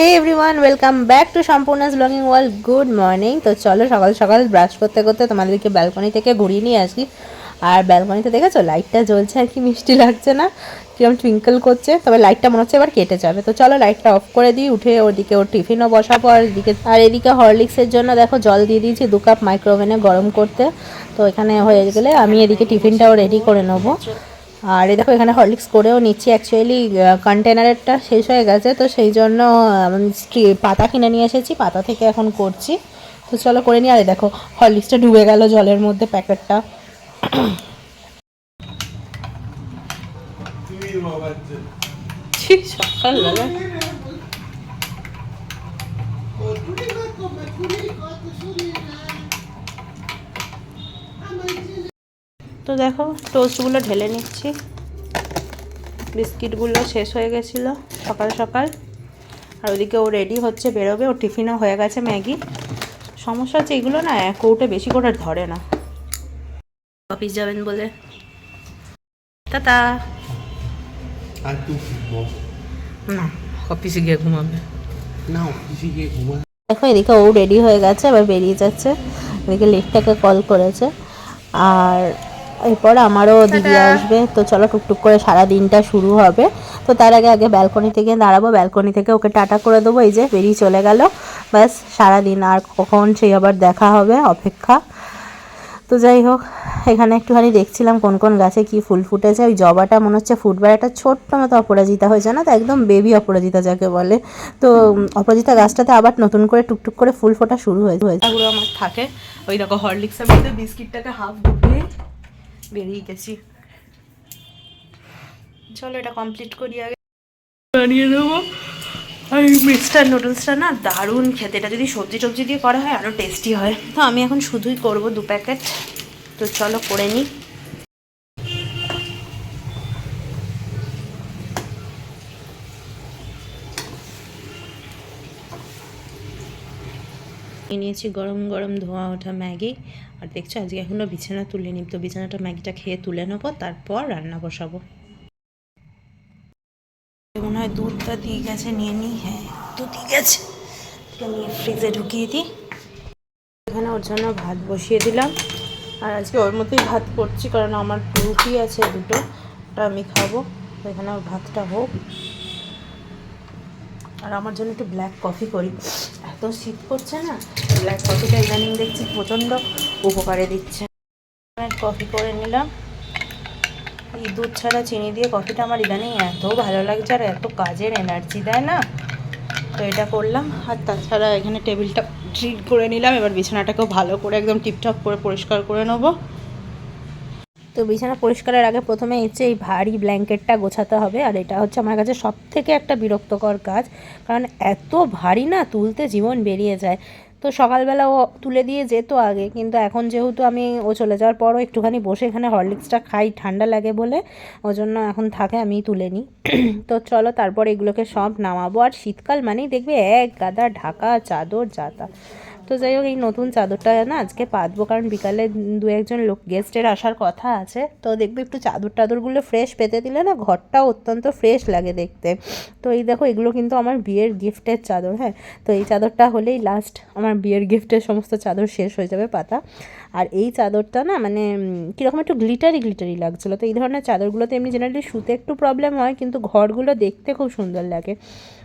Everyone welcome back to সম্পূর্ণাস blogging world good morning তো চলো সকাল সকাল ব্রাশ করতে করতে তোমাদেরকে ব্যালকনি থেকে ঘুরিয়ে নিয়ে আসি। আর ব্যালকনিতে দেখেছ লাইটটা জ্বলছে আর কি, মিষ্টি লাগছে না। কিরম টুইঙ্কল করছে, তবে লাইটটা মনে হচ্ছে এবার কেটে যাবে। তো চলো লাইটটা অফ করে দিই, উঠে ওদিকে ওর টিফিনও বসাবো। আর এদিকে আর এদিকে হরলিক্সের জন্য দেখো জল দিয়ে দিয়েছি দু কাপ মাইক্রোওভেনে গরম করতে। তো এখানে হয়ে গেলে আমি এদিকে টিফিনটাও রেডি করে নেব। আর এই দেখো এখানে হরলিক্স করেও নিচ্ছি। অ্যাকচুয়ালি কন্টেনারেরটা শেষ হয়ে গেছে তো সেই জন্য পাতা কিনে নিয়ে এসেছি পাতা থেকে এখন করছি। তো চলো করে নিই। আর দেখো হরলিক্সটা ডুবে গেল জলের মধ্যে প্যাকেটটা। সকালবেলা। তো দেখো টোস্টগুলো ঢেলে নিচ্ছি। বিস্কিটগুলো শেষ হয়ে গেছিল সকাল সকাল। আর ওদিকে ও রেডি হচ্ছে বেরোবে। ও টিফিনও হয়ে গেছে ম্যাগি। সমস্যা হচ্ছে এগুলো না এক কৌটে বেশি করে ধরে না। অফিস যাবেন বলে। টাটা। না অফিসে গিয়ে ঘুমাবে। না অফিসে গিয়ে ঘুমা দেখো এদিকে ও রেডি হয়ে গেছে এবার বেরিয়ে যাচ্ছে। এদিকে লেটটাকে কল করেছে। আর এরপর আমারও দিদি আসবে। তো চলো টুকটুক করে সারা দিনটা শুরু হবে। তো তার আগে আগে ব্যালকনি থেকে দাঁড়াবো। ব্যালকনি থেকে ওকে টাটা করে দেবো। এই যে বেরিয়ে চলে গেল। ব্যাস সারা দিন আর কখন সেই আবার দেখা হবে অপেক্ষা। তো যাই হোক এখানে একটুখানি দেখছিলাম কোন কোন গাছে কি ফুল ফুটেছে। ওই জবাটা মনে হচ্ছে ফুটবার একটা ছোট্ট মতো অপরাজিতা হয়েছে না তো একদম বেবি অপরাজিতা যাকে বলে। তো অপরাজিতা গাছটাতে আবার নতুন করে টুকটুক করে ফুল ফোটা শুরু হয়েছে আমার থাকে। ওই দেখো হরলিক্সের মধ্যে বিস্কিটটাকে হাফ ডুবিয়ে বেরিয়ে গেছি। চলো এটা কমপ্লিট করি আগে। বানিয়ে দেবো। আর মিক্সটার নুডলসটা না দারুণ খেতে। এটা যদি সবজি টবজি দিয়ে করা হয় আরও টেস্টি হয়। তো আমি এখন শুধুই করব দু প্যাকেট তো চলো করে নিই। নিয়ে নিয়েছি, গরম গরম ধোয়া ওঠা ম্যাগি। আর দেখছ, আজকে এখনও বিছানা তুলে নিই তো বিছানাটা ম্যাগিটা খেয়ে তুলে নেব, তারপর রান্না বসাবো। মনে হয় দুধটা দিয়ে গেছে, নিয়ে নিই হ্যাঁ দুধ দিয়ে গেছে। নিয়ে ফ্রিজে ঢুকিয়ে দিই। এখানে ওর জন্য ভাত বসিয়ে দিলাম। আর আজকে ওর মধ্যেই ভাত করছি, কারণ আমার রুটি আছে দুটো, ওটা আমি খাব। এখানে ভাতটা হোক। আর আমার জন্য একটু ব্ল্যাক কফি করি। এত শীত করছে না ব্ল্যাক কফিটা ইদানিং দেখছি প্রচণ্ড উপকারে দিচ্ছে। কফি করে নিলাম। এই দুধ ছাড়া চিনি দিয়ে কফিটা আমার ইদানিং এত ভালো লাগছে আর এত কাজের এনার্জি দেয় না। তো এটা করলাম, আর তাছাড়া এখানে টেবিলটা ট্রিট করে নিলাম। এবার বিছানাটাকেও ভালো করে একদম টিপটপ করে পরিষ্কার করে নেব। তো বিছানা পরিষ্কারের আগে প্রথমে হচ্ছে এই ভারী ব্ল্যাঙ্কেটটা গোছাতে হবে, আর এটা হচ্ছে আমার কাছে সব থেকে একটা বিরক্তকর কাজ, কারণ এত ভারী না তুলতে জীবন বেরিয়ে যায়। তো সকালবেলা ও তুলে দিয়ে যেত আগে, কিন্তু এখন যেহেতু আমি ও চলে যাওয়ার পরও একটুখানি বসে এখানে হরলিক্সটা খাই, ঠান্ডা লাগে বলে ওই জন্য এখন থাকে আমি তুলে নিই। তো চলো তারপর এগুলোকে সব নামাবো, আর শীতকাল মানেই দেখবে এক গাদা ঢাকা, চাদর, জাতা। তো যাই হোক, এই নতুন চাদরটা না আজকে পাতবো, কারণ বিকালে দু একজন লোক গেস্টের আসার কথা আছে। তো দেখবে একটু চাদর টাদরগুলো ফ্রেশ পেতে দিলে না ঘরটাও অত্যন্ত ফ্রেশ লাগে দেখতে। তো এই দেখো, এগুলো কিন্তু আমার বিয়ের গিফটের চাদর হ্যাঁ। তো এই চাদরটা হলেই লাস্ট আমার বিয়ের গিফটের সমস্ত চাদর শেষ হয়ে যাবে পাতা। আর এই চাদরটা না মানে কীরকম একটু গ্লিটারি গ্লিটারি লাগছিল। তো এই ধরনের চাদরগুলোতে এমনি জেনারেলি শুতে একটু প্রবলেম হয়, কিন্তু ঘরগুলো দেখতে খুব সুন্দর লাগে।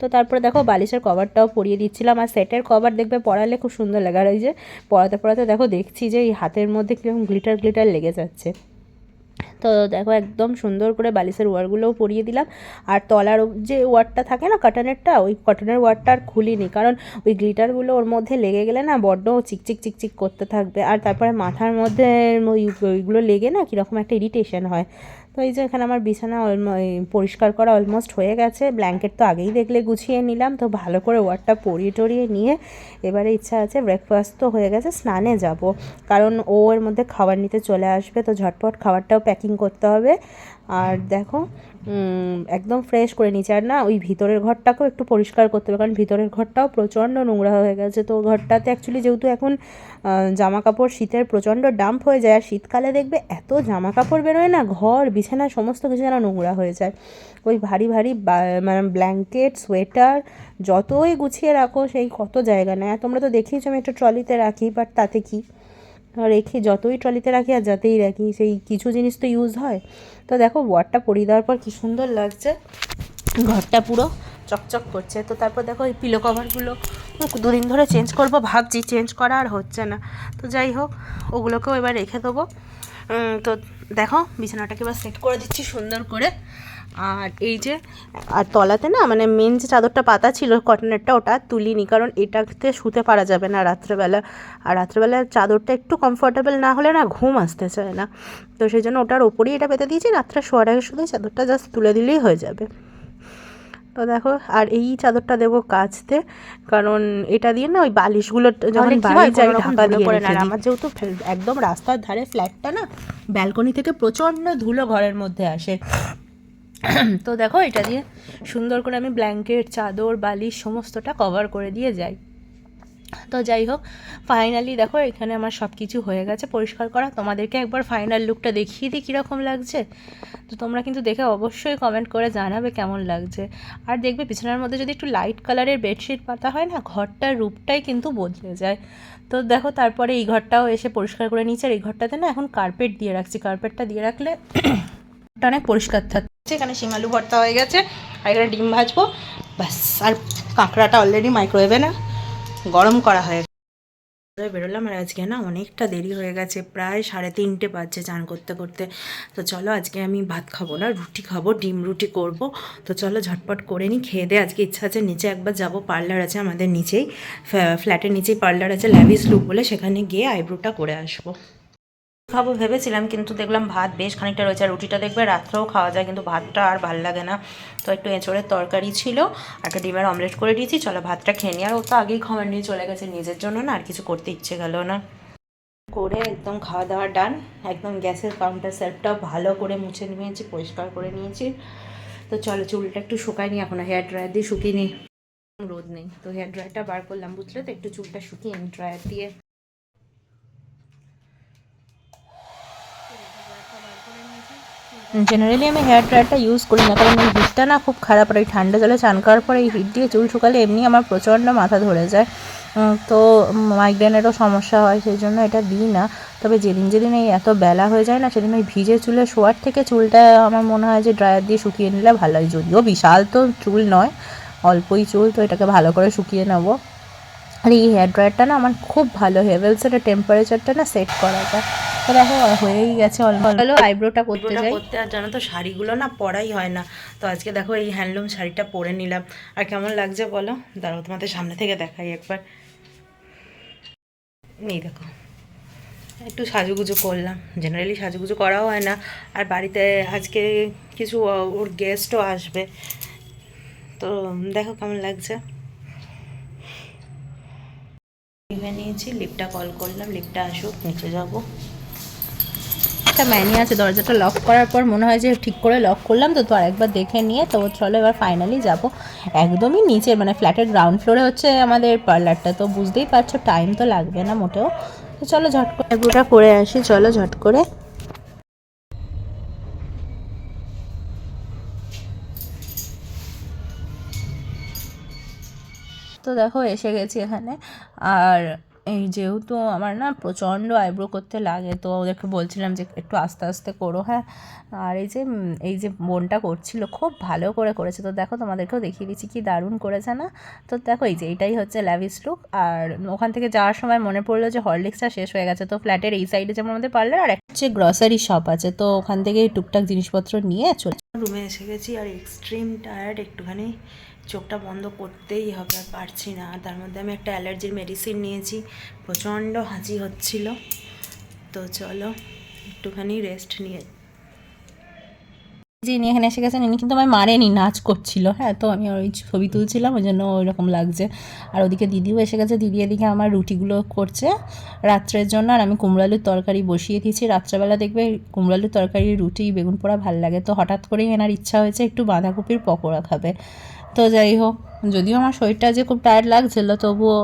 তো তারপরে দেখো বালিশের কভারটাও পরিয়ে দিচ্ছিলাম আর সেটের কভার দেখবে পড়ালে খুব সুন্দর লাগে এই যে পরাতে পরাতে দেখো দেখছি যে এই হাতের মধ্যে কীরকম গ্লিটার গ্লিটার লেগে যাচ্ছে। তো দেখো একদম সুন্দর করে বালিশের ওয়ারগুলোও পরিয়ে দিলাম। আর তলার যে ওয়ারটা থাকে না কটনেরটা ওই কটনের ওয়ারটা আর খুলিনি কারণ ওই গ্লিটারগুলো ওর মধ্যে লেগে গেলে না বড্ড চিকচিক চিকচিক করতে থাকবে। আর তারপরে মাথার মধ্যে ওই ওইগুলো লেগে না কীরকম একটা ইরিটেশন হয়। তো এই যে এখানে আমার বিছানা পরিষ্কার করা অলমোস্ট হয়ে গেছে। ব্ল্যাঙ্কেট তো আগেই দেখলে গুছিয়ে নিলাম, তো ভালো করে ওয়ারটা পরিয়ে টরিয়ে নিয়ে এবারে ইচ্ছা আছে ব্রেকফাস্ট তো হয়ে গেছে, স্নানে যাব। কারণ ও এর মধ্যে খাবার নিতে চলে আসবে, তো ঝটপট খাবারটাও প্যাকিং করতে হবে। আর দেখো একদম ফ্রেশ করে নিয়েছি। আর না, ওই ভিতরের ঘরটাকেও একটু পরিষ্কার করতে হবে, কারণ ভিতরের ঘরটাও প্রচণ্ড নোংরা হয়ে গেছে। তো ঘরটাতে অ্যাকচুয়ালি যেহেতু এখন জামা কাপড় শীতের প্রচণ্ড ডাম্প হয়ে যায়, আর শীতকালে দেখবে এত জামা কাপড় বেরোয় না, ঘর, বিছানা, সমস্ত কিছু যেন নোংরা হয়ে যায়। ওই ভারী ভারী মানে ব্ল্যাঙ্কেট সোয়েটার যতই গুছিয়ে রাখো, সেই কত জায়গা নেয় তোমরা তো দেখিয়েছো আমি একটা ট্রলিতে রাখি বাট তাতে কি? রেখে যতই ট্রলিতে রাখি আর যাতেই রাখি, সেই কিছু জিনিস তো ইউজ হয়। তো দেখো ওয়ারটা পরিয়ে দেওয়ার পর কী সুন্দর লাগছে। ঘরটা পুরো চকচক করছে। তো তারপর দেখো, এই পিলো কভারগুলো দুদিন ধরে চেঞ্জ করব, ভাবছি চেঞ্জ করা আর হচ্ছে না। তো যাই হোক, ওগুলোকেও এবার রেখে দেবো। তো দেখো, বিছানাটাকে এবার সেট করে দিচ্ছি সুন্দর করে। আর এই যে, আর তলাতে না মানে মেন যে চাদরটা পাতা ছিল কটনেরটা ওটা তুলিনি, কারণ এটাতে শুতে পারা যাবে না রাত্রেবেলা। আর রাত্রেবেলা চাদরটা একটু কমফোর্টেবল না হলে না ঘুম আসতে চায় না। তো সেই জন্য ওটার ওপরেই এটা পেতে দিয়েছি, রাত্রে শোয়ার আগে শুধু চাদরটা জাস্ট তুলে দিলেই হয়ে যাবে। তো দেখো আর এই চাদরটা দেবো কাচতে কারণ এটা দিয়ে না ওই বালিশগুলো যখন বাড়ি যাই ঢাকা দিয়ে আমার যেহেতু একদম রাস্তার ধারে ফ্ল্যাটটা না ব্যালকনি থেকে প্রচণ্ড ধুলো ঘরের মধ্যে আসে। তো দেখো এটা দিয়ে সুন্দর করে আমি ব্ল্যাঙ্কেট চাদর বালিশ সমস্তটা কভার করে দিয়ে যাই। তো যাই হোক ফাইনালি দেখো এখানে আমার সব কিছু হয়ে গেছে, পরিষ্কার করা। তোমাদেরকে একবার ফাইনাল লুকটা দেখিয়ে দিই কীরকম লাগছে। তো তোমরা কিন্তু দেখে অবশ্যই কমেন্ট করে জানাবে কেমন লাগছে। আর দেখবে বিছানার মধ্যে যদি একটু লাইট কালারের বেডশিট পাতা হয় না, ঘরটার রূপটাই কিন্তু বদলে যায়। তো দেখো তারপরে এই ঘরটাও এসে পরিষ্কার করে নিয়েছে। আর এই ঘরটাতে না এখন কার্পেট দিয়ে রাখছি। কার্পেটটা দিয়ে রাখলে অনেক পরিষ্কার থাকছে এখানে শিমালু ভর্তা হয়ে গেছে। আর এখানে ডিম ভাজবো। ব্যাস, আর কাঁকড়াটা অলরেডি মাইক্রোওয়েভে না। গরম করা হয়ে বেরোলাম আর আজকে না অনেকটা দেরি হয়ে গেছে, প্রায় সাড়ে তিনটে বাজছে চান করতে করতে। তো চলো আজকে আমি ভাত খাব না, রুটি খাব, ডিম রুটি করব। তো চলো ঝটপট করে নিই, খেয়ে দে আজকে ইচ্ছা আছে নিচে একবার যাব, পার্লার আছে আমাদের নিচেই ফ্ল্যাটের নিচেই পার্লার আছে ল্যাভিস লুক বলে সেখানে গিয়ে আইব্রোটা করে আসব। খাব ভেবেছিলাম, কিন্তু দেখলাম ভাত বেশ খানিকটা রয়েছে, আর রুটিটা দেখবে রাত্রেও খাওয়া যায়, কিন্তু ভাতটা আর ভালো লাগে না। তো একটু এঁচড়ের তরকারি ছিল একটা ডিমের অমলেট করে দিয়েছি, চলো ভাতটা খেয়ে নিই। আর ও তো আগেই খাবার নিয়ে চলে গেছে নিজের জন্য না, আর কিছু করতে ইচ্ছে গেল না। করে একদম খাওয়া দাওয়া ডান, একদম গ্যাসের কাউন্টার সেলফটা ভালো করে মুছে নিয়েছি, পরিষ্কার করে নিয়েছি। তো চলো চুলটা একটু শুকাই নি এখন হেয়ার ড্রায়ার দিয়ে শুকিয়ে নিই। রোদ নেই, তো হেয়ার ড্রায়ারটা বার করলাম বুঝলে, তো একটু চুলটা শুকিয়ে নিই, ড্রায়ার দিয়ে। জেনারেলি আমি হেয়ার ড্রায়ারটা ইউজ করি না, কারণ এই হিটটা না খুব খারাপ আর এই ঠান্ডা জলে চান করার পরে এই হিট দিয়ে চুল শুকালে এমনি আমার প্রচণ্ড মাথা ধরে যায়। তো মাইগ্রেনেরও সমস্যা হয়, সেই জন্য এটা দিই না। তবে যেদিন যেদিন এই এত বেলা হয়ে যায় না, সেদিন ওই ভিজে চুলে শোয়ার থেকে চুলটা আমার মনে হয় যে ড্রায়ার দিয়ে শুকিয়ে নিলে ভালো হয় যদিও বিশাল তো চুল নয়, অল্পই চুল, তো এটাকে ভালো করে শুকিয়ে নেব। আর এই হেয়ার ড্রায়ারটা না আমার খুব ভালো হেভেলসের টেম্পারেচারটা না সেট করা যায়। তো দেখো হয়েই গেছে হলো আইব্রোটা করতে যাই। করতে আর জানো তো শাড়িগুলো না পরাই হয় না। তো আজকে দেখো এই হ্যান্ডলুম শাড়িটা পরে নিলাম। আর কেমন লাগছে বলো? দাঁড়াও তোমাদের সামনে থেকে দেখাই একবার। নেই দেখো একটু সাজুগুজু করলাম। জেনারেলি সাজুগুজু করাও হয় না। আর বাড়িতে আজকে কিছু ওর গেস্টও আসবে। তো দেখো কেমন লাগছে। নিয়েছি লিফটটা কল করলাম লিফটটা আসুক নিচে যাব। একটা ম্যানি আছে দরজাটা লক করার পর মনে হয় যে ঠিক করে লক করলাম, তো তো আরেকবার দেখে নিয়ে, তো চলো এবার ফাইনালি যাব। একদমই নিচে মানে ফ্ল্যাটের গ্রাউন্ড ফ্লোরে হচ্ছে আমাদের পার্লারটা তো বুঝতেই পারছ টাইম তো লাগবে না মোটেও। তো চলো ঝট করে এগুলোটা করে আসি, চলো ঝট করে। তো দেখো, এসে গেছি এখানে। আর এই যেহেতু আমার না প্রচণ্ড আইব্রো করতে লাগে, তো ওদেরকে বলছিলাম যে একটু আস্তে আস্তে করো হ্যাঁ। আর এই যে এই যে বোনটা করছিল, খুব ভালো করে করেছে। তো দেখো, তোমাদেরকেও দেখিয়ে দিচ্ছি কি দারুণ করেছে না? তো দেখো, এই যে এইটাই হচ্ছে ল্যাভিস লুক আর ওখান থেকে যাওয়ার সময় মনে পড়ল যে হরলিক্সটা শেষ হয়ে গেছে। তো ফ্ল্যাটের এই সাইডে যেমন আমাদের পার্লার আর একটা হচ্ছে গ্রসারি শপ আছে। তো ওখান থেকে টুকটাক জিনিসপত্র নিয়ে চলে রুমে এসে গেছি, আর এক্সট্রিম টায়ার্ড একটুখানি। চোখটা বন্ধ করতেই হবে, আর পারছি না। তার মধ্যে আমি একটা অ্যালার্জির মেডিসিন নিয়েছি, প্রচণ্ড হাঁচি হচ্ছিল। তো চলো, একটুখানি রেস্ট নিয়ে। যে ইনি এখানে এসে গেছেন। ইনি কিন্তু আমায় মারেনি, নাচ করছিল। হ্যাঁ তো আমি ওই ছবি তুলছিলাম, ওই জন্য ওই রকম লাগছে। আর ওদিকে দিদিও এসে গেছে। দিদি এদিকে আমার রুটিগুলো করছে রাত্রের জন্য, আর আমি কুমড়ালুর তরকারি বসিয়ে দিয়েছি। রাত্রেবেলা দেখবে কুমড়ালুর তরকারি রুটি, বেগুন পোড়া ভালো লাগে। তো হঠাৎ করেই এনার ইচ্ছা হয়েছে একটু বাঁধাকপির পকোড়া খাবে। তো যাই হোক। যদিও আমার শরীরটা যে খুব টায়ার্ড লাগছিল, তবুও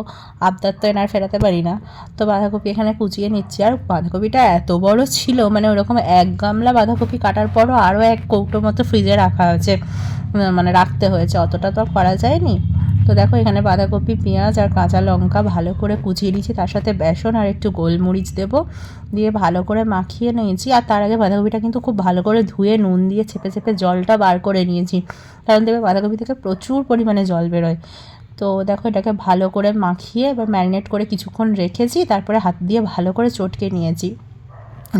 আবদার তো এনার ফেরাতে পারি না তো বাঁধাকপি এখানে কুচিয়ে নিচ্ছি। আর বাঁধাকপিটা এত বড় ছিল মানে ওরকম এক গামলা বাঁধাকপি কাটার পরও আরও এক কৌটো মতো ফ্রিজে রাখা হয়েছে মানে রাখতে হয়েছে। অতটা তো করা যায়নি। তো দেখো এখানে বাঁধাকপি, পেঁয়াজ আর কাঁচা লঙ্কা ভালো করে কুচিয়ে নিয়েছি তার সাথে বেসন আর একটু গোলমরিচ দেবো। দিয়ে ভালো করে মাখিয়ে নিয়েছি। আর তার আগে বাঁধাকপিটা কিন্তু খুব ভালো করে ধুয়ে নুন দিয়ে চেপে চেপে জলটা বার করে নিয়েছি। কারণ দেখবে বাঁধাকপি থেকে প্রচুর পরিমাণে জল বেরোয়। তো দেখো এটাকে ভালো করে মাখিয়ে এবার ম্যারিনেট করে কিছুক্ষণ রেখেছি, তারপরে হাত দিয়ে ভালো করে চটকে নিয়েছি,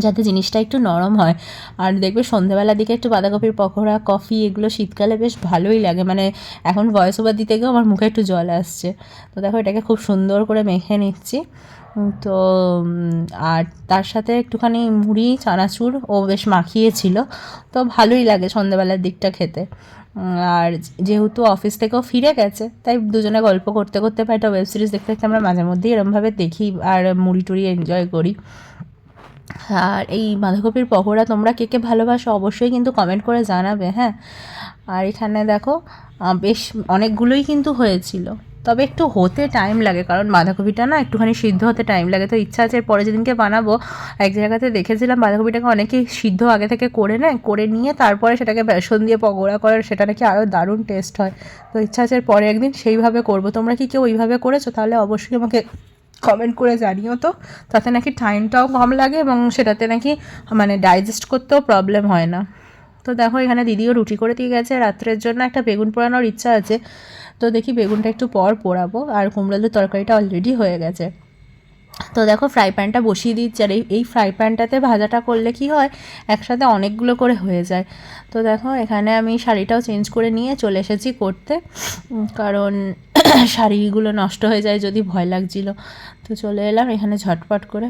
যাতে জিনিসটা একটু নরম হয়। আর দেখবে সন্ধেবেলার দিকে একটু বাঁধাকপির পকোড়া, কফি এগুলো শীতকালে বেশ ভালোই লাগে। মানে এখন ভয়েস ওভার দিতে গিয়েও আমার মুখে একটু জল আসছে। তো দেখো এটাকে খুব সুন্দর করে মেখে নিচ্ছি। তো আর তার সাথে একটুখানি মুড়ি, চানাচুর ও বেশ মাখিয়েছিল। তো ভালোই লাগে সন্ধেবেলার দিকটা খেতে। আর যেহেতু অফিস থেকেও ফিরে গেছে, তাই দুজনে গল্প করতে করতে বা একটা ওয়েব সিরিজ দেখতে দেখতে আমরা মাঝে মধ্যেই এরমভাবে দেখি আর মুড়ি টুড়ি এনজয় করি। আর এই বাঁধাকপির পকোড়া তোমরা কে কে ভালোবাসো অবশ্যই কিন্তু কমেন্ট করে জানাবে হ্যাঁ? আর এখানে দেখো বেশ অনেকগুলোই কিন্তু হয়েছিল। তবে একটু হতে টাইম লাগে, কারণ বাঁধাকপিটা না একটুখানি সিদ্ধ হতে টাইম লাগে। তো ইচ্ছা আছে পরে যেদিনকে বানাবো, এক জায়গাতে দেখেছিলাম বাঁধাকপিটাকে অনেকেই সিদ্ধ আগে থেকে করে নেয়, করে নিয়ে তারপরে সেটাকে বেসন দিয়ে পকোড়া করে, সেটা নাকি আরও দারুণ টেস্ট হয়। তো ইচ্ছা আছে পরে একদিন সেইভাবে করব। তোমরা কি কেউ ওইভাবে করেছ? তাহলে অবশ্যই আমাকে কমেন্ট করে জানিও তো। তাতে নাকি টাইমটাও কম লাগে এবং সেটাতে নাকি মানে ডাইজেস্ট করতেও প্রবলেম হয় না। তো দেখো, এখানে দিদিও রুটি করে দিয়ে গেছে, রাত্রের জন্য একটা বেগুন পোড়ানোর ইচ্ছা আছে। তো দেখি বেগুনটা একটু পর পোড়াবো, আর কুমড়ালুর তরকারিটা অলরেডি হয়ে গেছে। তো দেখো ফ্রাই প্যানটা বসিয়ে দিচ্ছি, আর এই ফ্রাই প্যানটাতে ভাজাটা করলে কি হয়, একসাথে অনেকগুলো করে হয়ে যায়। তো দেখো, এখানে আমি শাড়িটাও চেঞ্জ করে নিয়ে চলে এসেছি করতে কারণ শাড়িগুলো নষ্ট হয়ে যায় যদি ভয় লাগছিল। তো চলে এলাম এখানে ঝটপট করে।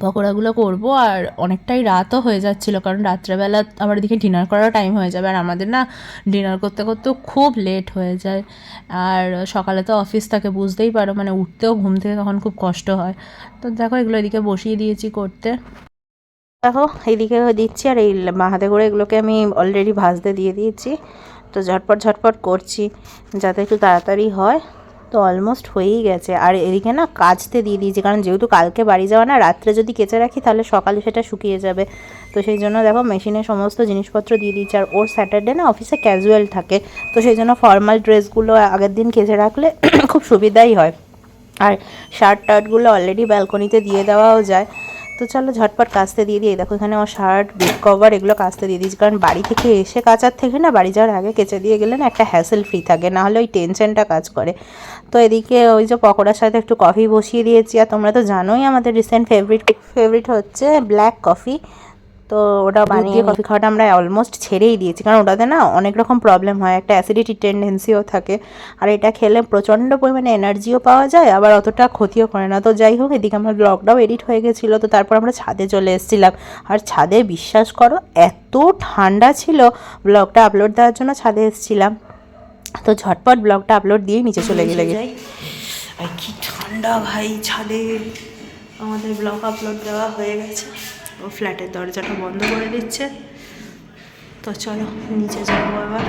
পকোড়াগুলো করব আর অনেকটাই রাতও হয়ে যাচ্ছিল, কারণ রাত্রেবেলা আমার এদিকে ডিনার করার টাইম হয়ে যাবে আর আমাদের না ডিনার করতে করতেও খুব লেট হয়ে যায়। আর সকালে তো অফিস থাকে, বুঝতেই পারো মানে উঠতেও ঘুম থেকে তখন খুব কষ্ট হয়। তো দেখো এগুলো এদিকে বসিয়ে দিয়েছি করতে। দেখো এইদিকে দিচ্ছি আর এই হাতে করে এগুলোকে আমি অলরেডি ভাজতে দিয়ে দিয়েছি। তো ঝটপট ঝটপট করছি, যাতে একটু তাড়াতাড়ি হয়। তো অলমোস্ট হয়েই গেছে। আর এদিকে না কাচতে দিয়ে দিয়েছি, কারণ যেহেতু কালকে বাড়ি যাওয়া না, রাত্রে যদি কেচে রাখি তাহলে সকালে সেটা শুকিয়ে যাবে। তো সেই জন্য দেখো মেশিনে সমস্ত জিনিসপত্র দিয়ে দিয়েছি। আর ওর স্যাটারডে না অফিসে ক্যাজুয়াল থাকে। তো সেই জন্য ফর্মাল ড্রেসগুলো আগের দিন কেচে রাখলে খুব সুবিধাই হয়। আর শার্ট টার্টগুলো অলরেডি ব্যালকনিতে দিয়ে দেওয়াও যায়। তো চলো ঝটপট কাচতে দিয়ে দিয়ে দেখো এখানে আমার শার্ট বেড কভার এগুলো কাচতে দিয়ে দিয়েছি। কারণ বাড়ি থেকে এসে কাচার থেকে না, বাড়ি যাওয়ার আগে কেচে দিয়ে গেলে না একটা হ্যাসেল ফ্রি থাকে। না হলে ওই টেনশনটা কাজ করে। তো এদিকে ওই যে পকোড়ার সাথে একটু কফি বসিয়ে দিয়েছি। আর তোমরা তো জানোই আমাদের রিসেন্ট ফেভারিট ফেভারিট হচ্ছে ব্ল্যাক কফি তো ওটা বানিয়ে কফি খাওয়াটা আমরা অলমোস্ট ছেড়েই দিয়েছি কারণ ওটাতে না অনেক রকম প্রবলেম হয় একটা অ্যাসিডিটি টেন্ডেন্সিও থাকে। আর এটা খেলে প্রচণ্ড পরিমাণে এনার্জিও পাওয়া যায় আবার অতটা ক্ষতিও করে না। তো যাই হোক এদিকে আমার ব্লগটাও এডিট হয়ে গেছিল তো তারপর আমরা ছাদে চলে এসেছিলাম। আর ছাদে বিশ্বাস করো এত ঠান্ডা ছিল ব্লগটা আপলোড দেওয়ার জন্য ছাদে এসেছিলাম। তো ঝটপট ব্লগটা আপলোড দিয়েই নিচে চলে গেলে কি ঠান্ডা ভাই ছাদে আমাদের ব্লগ আপলোড দেওয়া হয়ে গেছে। ফ্ল্যাটের দরজাটা বন্ধ করে দিচ্ছে। তো চলো, নিচে যাব আবার।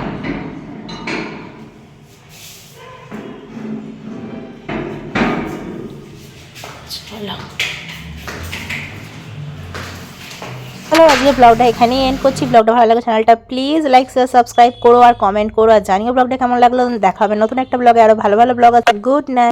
চলো। আজকে ব্লগটা এখানেই এন্ড করছি। ব্লগটা ভালো লাগে চ্যানেলটা প্লিজ লাইক শেয়ার সাবস্ক্রাইব করো আর কমেন্ট করো। আর জানিও ব্লগটা কেমন লাগল, দেখাবে নতুন একটা ব্লগে আরও ভালো ভালো ব্লগ আছে। Good night